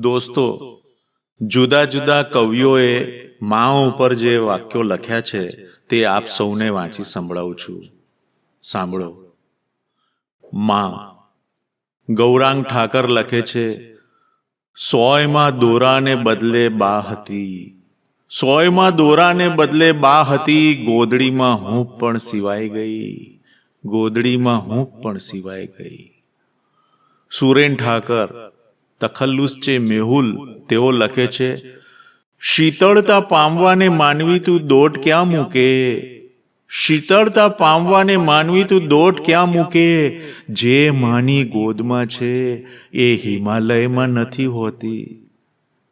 દોસ્તો, જુદા જુદા કવિઓએ મા ઉપર જે વાક્યો લખ્યા છે, તે આપ સૌને વાંચી સંભળાવું છું. સાંભળો. મા, ગૌરાંગ ઠાકર લખે છે, સોયમાં દોરાને બદલે બા હતી. સોયમાં દોરાને બદલે બા હતી, ગોદડીમાં હું પણ સિવાય ગઈ. ગોદડીમાં હું પણ સિવાય ગઈ. સુરેન ઠાકર તખલ્લુસ છે મેહુલ તેઓ લખે છે, શીતળતા પામવાને માનવી તું દોટ ક્યાં મૂકે? શીતળતા પામવાને માનવી તું દોટ ક્યાં મૂકે? જે માની ગોદમાં છે, એ હિમાલયમાં નથી હોતી.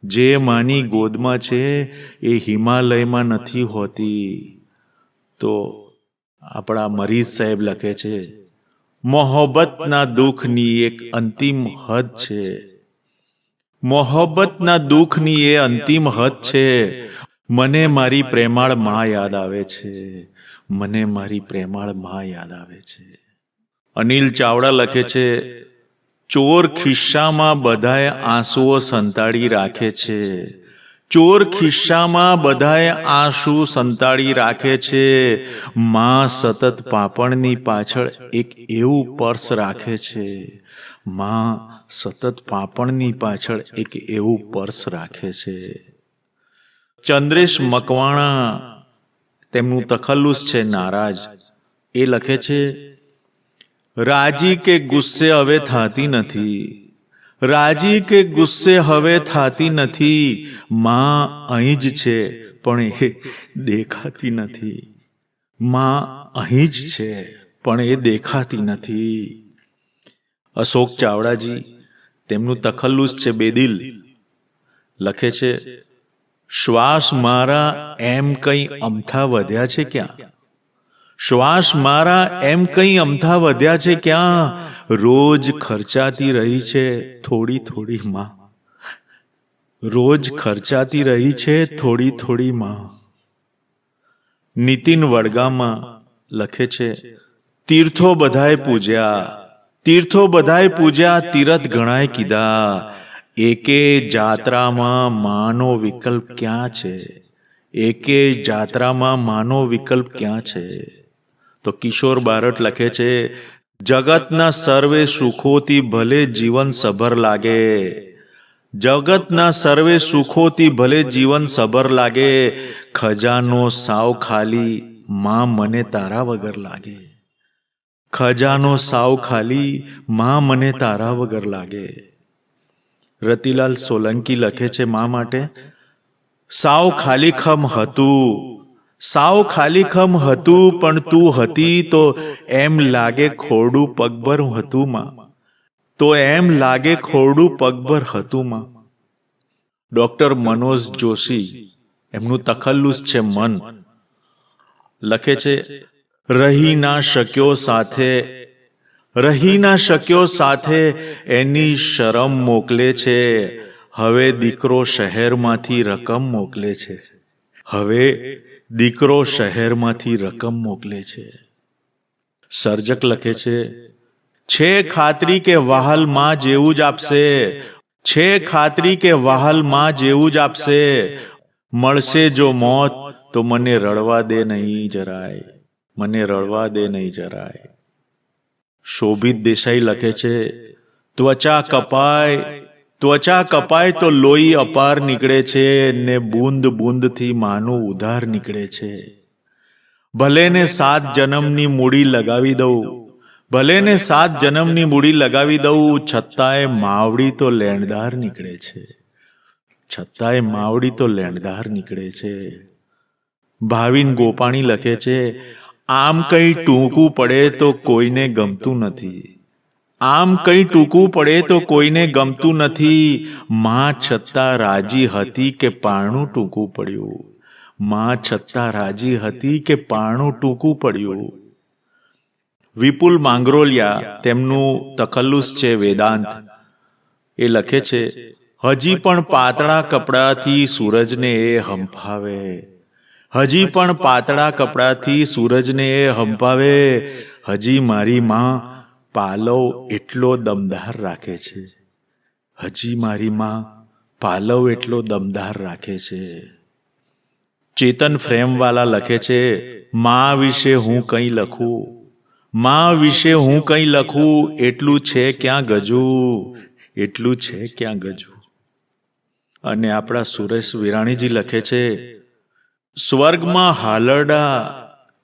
જે માની ગોદમાં છે, એ હિમાલયમાં નથી હોતી. તો આપણા મરીઝ સાહેબ લખે છે, મોહબ્બતના દુઃખની એક અંતિમ હદ છે. મોહબ્બતના દુઃખની એ અંતિમ હદ છે. મને મારી પ્રેમાળમાં યાદ આવે છે. મને મારી પ્રેમાળમાં યાદ આવે છે. અનિલ ચાવડા લખે છે, ચોર ખિસ્સામાં બધાએ આંસુઓ સંતાડી રાખે છે. ચોર ખિસ્સામાં બધાએ આંસુ સંતાડી રાખે છે. માં સતત પાપણની પાછળ એક એવું પર્સ રાખે છે. માં સતત પાપણની પાછળ એક એવું પર્સ રાખે છે. ચંદ્રેશ મકવાણા, તેમનું તખલ્લુસ છે નારાજ. એ લખે છે, રાજી કે ગુસ્સે હવે થાતી નથી. રાજી કે ગુસ્સે હવે થાતી નથી. માં અહીં જ છે, પણ એ દેખાતી નથી. માં અહીં જ છે, પણ એ દેખાતી નથી. અશોક ચાવડાજી, તેમનું તખલ્લુસ છે બેદિલ. લખે છે, શ્વાસ મારા એમ કંઈ અમથા વધ્યા છે ક્યાં? શ્વાસ મારા એમ કંઈ અમથા વધ્યા છે ક્યાં? રોજ ખર્ચાતી રહી છે થોડી થોડી માં. રોજ ખર્ચાતી રહી છે થોડી થોડી માં. નીતિન વડગામાં લખે છે, તીર્થો બધાએ પૂજ્યા તીર્થો બધાએ પૂજ્યા, તીરથ ગણાય કીધા. એકે જાત્રામાં માનો વિકલ્પ ક્યાં છે? એકે જાત્રામાં માનો વિકલ્પ ક્યાં છે? તો કિશોર બારટ લખે છે, જગતના સર્વે સુખોથી ભલે જીવન સભર લાગે. જગતના સર્વે સુખોથી ભલે જીવન સભર લાગે. ખજાનો સાવ ખાલી, માં મને તારા વગર લાગે. ખજાનો સાવ ખાલી, માં મને તારા વગર લાગે. રતિલાલ સોલંકી લખે છે મા માટે, સાવ ખાલી ખમ હતું, સાવ ખાલી ખમ હતું, પણ તું હતી તો એમ લાગે ખોડું પગભર હતું, માં. તો એમ લાગે ખોડું પગભર હતું, માં. ડોક્ટર મનોજ જોશી, એમનું તખલ્લુસ છે મન. લખે છે રહી ના શક્યો સાથે, રહી ના શક્યો સાથે એની શરમ મોકલે છે. હવે દીકરો શહેરમાંથી રકમ મોકલે છે. હવે દીકરો શહેરમાંથી રકમ મોકલે છે. સર્જક લખે છે છે ખાતરી કે વહાલમાં જેવું જ આપશે. છે ખાતરી કે વહાલમાં જેવું જ આપશે. મળશે જો મોત, તો મને રડવા દે નહીં જરાય. મને રળવા દે નહીં જરાય. શોભિત દેસાઈ લખે છે, ત્વચા કપાય ત્વચા કપાય તો લોહી અપાર નીકળે છે ને બૂંદ બૂંદથી માનું ઉધાર નીકળે છે. ભલે ને સાત જન્મની મૂડી લગાવી દઉં, ભલે ને સાત જન્મની મૂડી લગાવી દઉં, છતાંય માવડી તો લેણદાર નીકળે છે. છતાંય માવડી તો લેણદાર નીકળે છે. ભાવિન ગોપાણી લખે છે આમ કંઈ ટૂંકું પડે તો કોઈને ગમતું નથી. આમ કંઈ ટૂંકું પડે તો કોઈને ગમતું નથી. માં છતાં રાજી હતી કે પારણું ટૂંકું પડ્યું. માં છતાં રાજી હતી કે પારણું ટૂંકું પડ્યું. વિપુલ માંગરોલિયા, તેમનું તખલ્લુસ છે વેદાંત. એ લખે છે, હજી પણ પાતળા કપડાથી સૂરજને એ હંફાવે. હજી પણ પાતળા કપડાથી સૂરજને એ હંપાવે. હજી મારી માં પાલવ એટલો દમદાર રાખે છે. હજી મારી માં પાલવ એટલો દમદાર રાખે છે. ચેતન ફ્રેમવાલા લખે છે, મા વિશે હું કંઈ લખું? મા વિશે હું કંઈ લખું? એટલું છે ક્યાં ગજુ? એટલું છે ક્યાં ગજુ? અને આપણા સુરેશ વિરાણીજી લખે છે સ્વર્ગમાં હાલરડા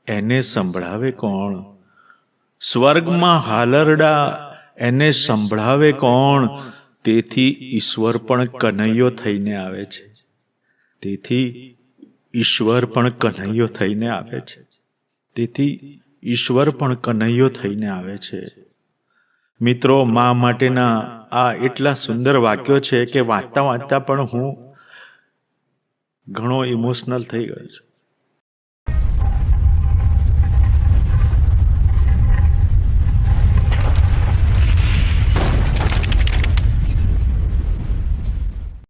એને સંભળાવે કોણ? સ્વર્ગમાં હાલરડા એને સંભળાવે કોણ? તેથી ઈશ્વર પણ કનૈયો થઈને આવે છે. તેથી ઈશ્વર પણ કનૈયો થઈને આવે છે. તેથી ઈશ્વર પણ કનૈયો થઈને આવે છે. મિત્રો, મા માટેના આ એટલા સુંદર વાક્યો છે કે વાંચતા વાંચતા પણ હું ઘણો ઇમોશનલ થઈ ગયો છું.